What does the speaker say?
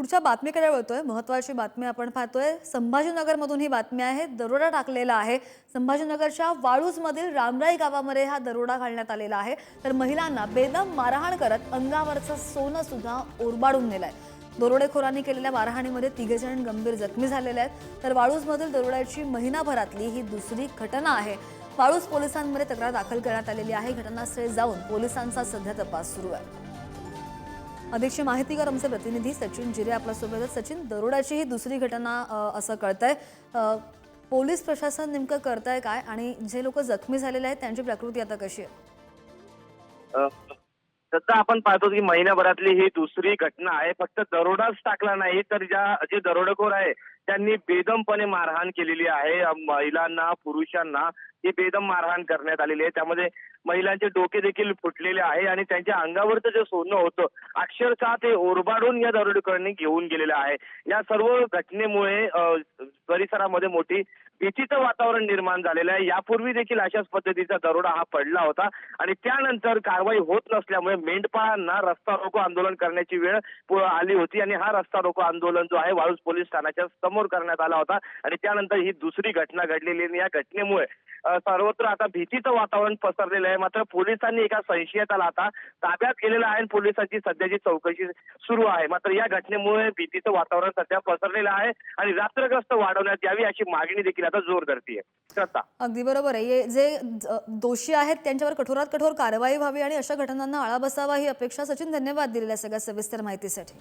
पुढच्या बातमीकडे वळतोय. महत्वाची बातमी आपण पाहतोय. संभाजीनगरमधून ही बातमी आहे. दरोडा टाकलेला आहे. संभाजीनगरच्या वाळूजमधील रामराई गावामध्ये हा दरोडा घालण्यात आलेला आहे. तर महिलांना बेदम मारहाण करत अंगावरचं सोनं सुद्धा ओरबाडून नेलंय. दरोडेखोरांनी केलेल्या मारहाणीमध्ये तिघेजण गंभीर जखमी झालेले आहेत. तर वाळूजमधील दरोड्याची महिनाभरातली ही दुसरी घटना आहे. वाळूज पोलिसांमध्ये तक्रार दाखल करण्यात आलेली आहे. घटनास्थळी जाऊन पोलिसांचा सध्या तपास सुरू आहे. अधिकची माहितीगार आमचे प्रतिनिधी सचिन जिरे आपल्यासोबत सचिन दरोडाची ही दुसरी घटना असं कळतंय. पोलीस प्रशासन नेमकं करताय काय आणि जे लोक जखमी झालेले आहेत त्यांची प्रकृती आता कशी आहे? सध्या आपण पाहतो की महिन्याभरातली ही दुसरी घटना आहे. फक्त दरोडाच टाकला नाही तर ज्या जे दरोडेखोर आहे त्यांनी बेदमपणे मारहाण केलेली आहे. महिलांना पुरुषांना. ही बेदम मारहाण करण्यात आलेली आहे. त्यामध्ये महिलांचे डोके देखील फुटलेले आहे आणि त्यांच्या अंगावरचं जे सोनं होतं अक्षरशः ते ओरबाडून या दरोडेकरांनी घेऊन गेलेलं आहे. या सर्व घटनेमुळे परिसरामध्ये मोठी भीतीचं वातावरण निर्माण झालेलं आहे. यापूर्वी देखील अशाच पद्धतीचा दरोडा हा पडला होता आणि त्यानंतर कारवाई होत नसल्यामुळे मेंढपाळांना रस्ता रोको आंदोलन करण्याची वेळ आली होती आणि हा रस्ता रोको आंदोलन जो आहे वाळूज पोलीस ठाण्याच्या समोर करण्यात आला होता. आणि त्यानंतर ही दुसरी घटना घडलेली आणि या घटनेमुळे सर्वत्र आता भीतीचं वातावरण पसरलेलं आहे. मात्र पोलिसांनी एका संशयिताला आता ताब्यात केलेलं आहे आणि पोलिसांची सध्याची चौकशी सुरू आहे. मात्र या घटनेमुळे भीतीचं वातावरण सध्या पसरलेलं आहे आणि रात्रग्रस्त वाढवण्यात यावी अशी मागणी देखील आता जोर धरतीये. आहे अगदी बरोबर आहे. ये- जे दोषी आहेत त्यांच्यावर कठोरात कठोर कारवाई व्हावी आणि अशा घटनांना आळा बसावा ही अपेक्षा सचिन धन्यवाद दिलेल्या सगळ्या सविस्तर माहितीसाठी.